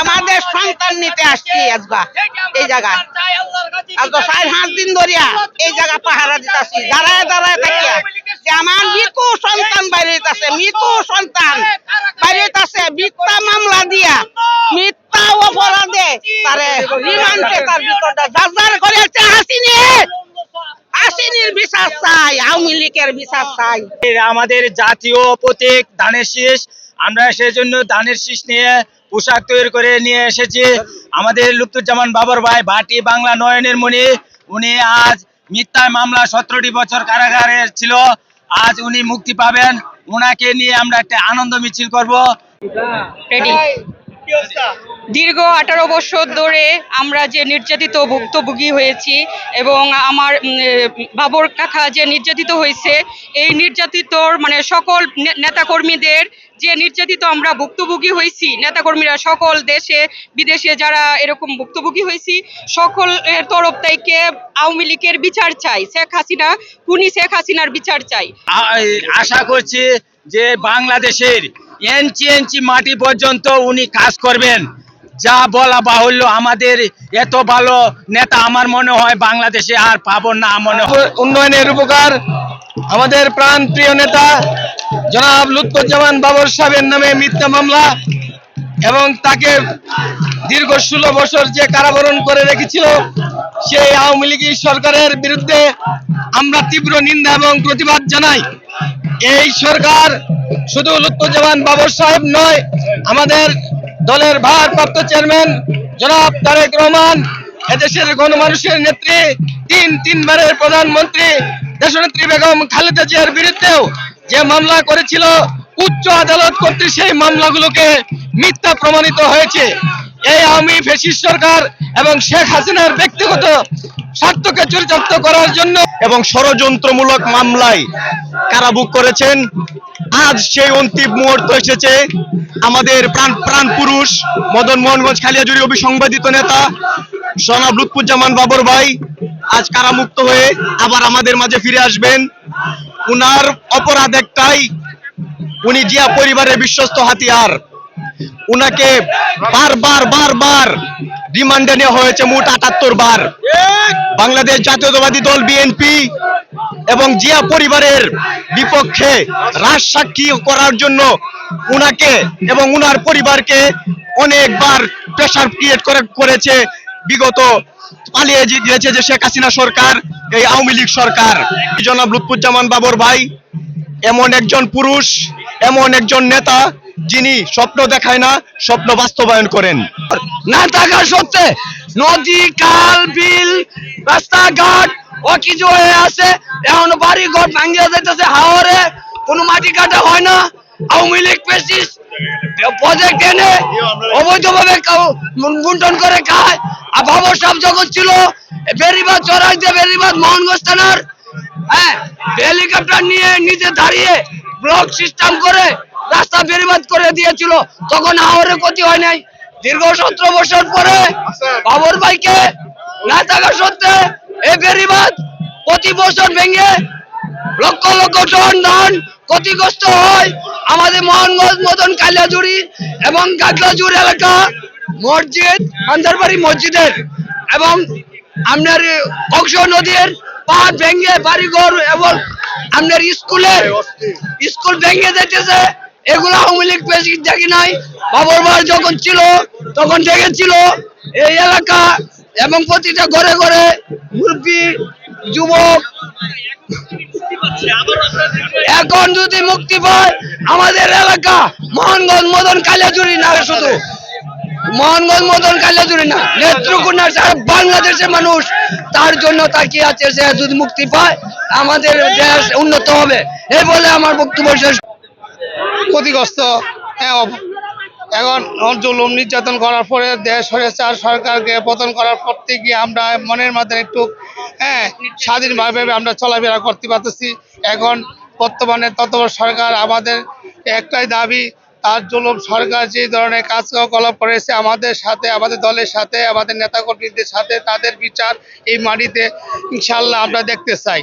আমাদের সন্তান নিতে আসছি আজবা এই জায়গা আজবা সাড়ে পাঁচ দিন ধরিয়া এই জায়গা পাহারা দিতেছি। দাঁড়ায় দাঁড়ায় থাকিয়া যে আমার মৃত সন্তান বাইরে আছে মৃত সন্তান বাইরে আছে মিথ্যা মামলা দিয়া মিথ্যা অপরাধে তারে রিমান্ডে তার ভিতরটা যার যার করে আছে হাসিনি হাসিনির বিচার চাই আওয়ামী লীগের বিচার চাই। আমাদের জাতীয় প্রতীক ধানের শীষ আমরা সেজন্য ধানের শীষ নিয়ে পোশাক তৈরি করে নিয়ে এসেছি। আমাদের লুপ্তুজ্জামান বাবর ভাই ভাটি বাংলা নয়নের মণি উনি আজ মিথ্যায় মামলা সতেরোটি বছর কারাগারে ছিল। আজ উনি মুক্তি পাবেন। ওনাকে নিয়ে আমরা একটা আনন্দ মিছিল করব। দীর্ঘ আঠারো বছর ধরে আমরা যে নির্যাতিত ভুক্তভোগী হয়েছি এবং আমার বাবর কাকা যে নির্যাতিত হয়েছে এই নির্যাতিতর মানে সকল নেতাকর্মীদের যে নির্যাতিত আমরা ভুক্তভোগী হয়েছি নেতাকর্মীরা সকল দেশে বিদেশে যারা এরকম ভুক্তভোগী হয়েছি সকলের তরফ থেকে আওয়ামী লীগের বিচার চাই শেখ হাসিনা খুনি শেখ হাসিনার বিচার চাই। আশা করছি যে বাংলাদেশের এনচি এনচি মাটি পর্যন্ত উনি কাজ করবেন। যা বলা বাহুল্য, আমাদের এত ভালো নেতা আমার মনে হয় বাংলাদেশে আর পাবো না, মনে হয়। উন্নয়নের উপকার, আমাদের প্রাণ প্রিয় নেতা, জনাব লুৎফুজ্জামান বাবর সাহেবের নামে মিথ্যা মামলা এবং তাকে দীর্ঘ ষোলো বছর যে কারাবরণ করে রেখেছিল, সেই আওয়ামী লীগ সরকারের বিরুদ্ধে আমরা তীব্র নিন্দা এবং প্রতিবাদ জানাই। এই সরকার শুধু লুৎফুজ্জামান বাবর সাহেব নয়, আমাদের দলের ভারপ্রাপ্ত চেয়ারম্যান জনাব তারেক রহমান, এদেশের গণমানুষের নেত্রী, তিন তিনবারের প্রধানমন্ত্রী, দেশনেত্রী বেগম খালেদা জিয়ার বিরুদ্ধেও যে মামলা করেছিল, উচ্চ আদালত কর্তৃক সেই মামলাগুলোকে মিথ্যা প্রমাণিত হয়েছে। এই আওয়ামী ফেসিস্ট সরকার এবং শেখ হাসিনার ব্যক্তিগত স্বার্থকে চরিতার্থ করার জন্য এবং ষড়যন্ত্রমূলক মামলায় কারাভোগ করেছেন? আজ সেই অন্তিম মুহূর্ত এসেছে আমাদের প্রাণ প্রাণ পুরুষ মদন মোহনগঞ্জ খালিয়াজুরি অবিসংবাদিত নেতা জনাব লুৎফুজ্জামান বাবর ভাই আজ কারামুক্ত হয়ে আবার আমাদের মাঝে ফিরে আসবেন? উনার অপরাধ একটাই উনি জিয়া পরিবারের বিশ্বস্ত হাতিয়ার। উনাকে বারবার বারবার রিমান্ডে নেওয়া হয়েছে মোট আটাত্তর বার। বাংলাদেশ জাতীয়তাবাদী দল বিএনপি এবং জিয়া পরিবারের বিপক্ষে রাজসাক্ষী করার জন্য উনাকে এবং উনার পরিবারকে অনেকবার প্রেশার ক্রিয়েট করে, করেছে, বিগত পালিয়ে গিয়েছে যে শেখ হাসিনা সরকার, এই আওয়ামী লীগ সরকার। জনাব লুৎফুজ্জামান বাবর ভাই, এমন একজন পুরুষ, এমন একজন নেতা, যিনি স্বপ্ন দেখায় না, স্বপ্ন বাস্তবায়ন করেন। না থাকা সত্ত্বে নদী, খাল, বিল, রাস্তাঘাট অকিজু হয়ে আছে? এখন বাড়ি ঘর ভাঙ্গিয়া যাইতেছে হাওরে। কোনো মাটি কাটা হয় না। আওয়ামী লীগ পেছিস প্রজেক্ট এনে অবৈধভাবে বন্টন করে খায়। আর বাবর সাহেব যখন ছিল বেরিবাদ চড়াই দিয়ে বেরিবাদ মোহনগঞ্জ থানার হ্যাঁ হেলিকপ্টার নিয়ে নিচে দাঁড়িয়ে ব্লক সিস্টেম করে রাস্তা বেরিবাদ করে দিয়েছিল। তখন আহরে ক্ষতি হয় নাই। দীর্ঘ সতেরো বছর পরে বাবর ভাইকে না থাকা সত্ত্বে এই বেরিবাদ প্রতি বছর ভেঙে লক্ষ লক্ষ টন ধান ক্ষতিগ্রস্ত হয়। আমাদের মোহনগঞ্জ মদন কালিয়াজুড়ি এবং গাগলাজুড়ি এলাকা, মসজিদ আন্দারবাড়ি মসজিদের এবং আপনার কক্স নদীর পাহাড় ভেঙে বাড়িঘর এবং আপনার স্কুলের স্কুল ভেঙে যেতেছে। এগুলো আওয়ামী লীগ বেশি দেখি নাই। বাবর যখন ছিল, তখন দেখেছিল, এই এলাকা এবং প্রতিটা ঘরে ঘরে মুরব্বী যুবক। এখন যদি মুক্তি পায় আমাদের এলাকা মোহনগঞ্জ মদন কালিয়াজুরি না শুধু। মোহনগঞ্জ মদন কালিয়াজুরি না নেত্রকোনা সারা বাংলাদেশের মানুষ তার জন্য তাকিয়ে আছে সে যদি মুক্তি পায় আমাদের দেশ উন্নত হবে। এই বলে আমার বক্তব্য শেষ। ক্ষতিগ্রস্ত হ্যাঁ, এখন জুলুম নির্যাতন করার পরে দেশ আর সরকারকে পতন করার পর থেকে আমরা মনের মধ্যে একটু হ্যাঁ স্বাধীনভাবে আমরা চলাফেরা করতে পারতেছি। এখন বর্তমানে তত সরকার আমাদের একটাই দাবি, তার জুলুম সরকার যে ধরনের কাজকলাপ করেছে আমাদের সাথে, আমাদের দলের সাথে, আমাদের নেতাকর্মীদের সাথে, তাদের বিচার এই মাটিতে ইনশাল্লাহ আমরা দেখতে চাই।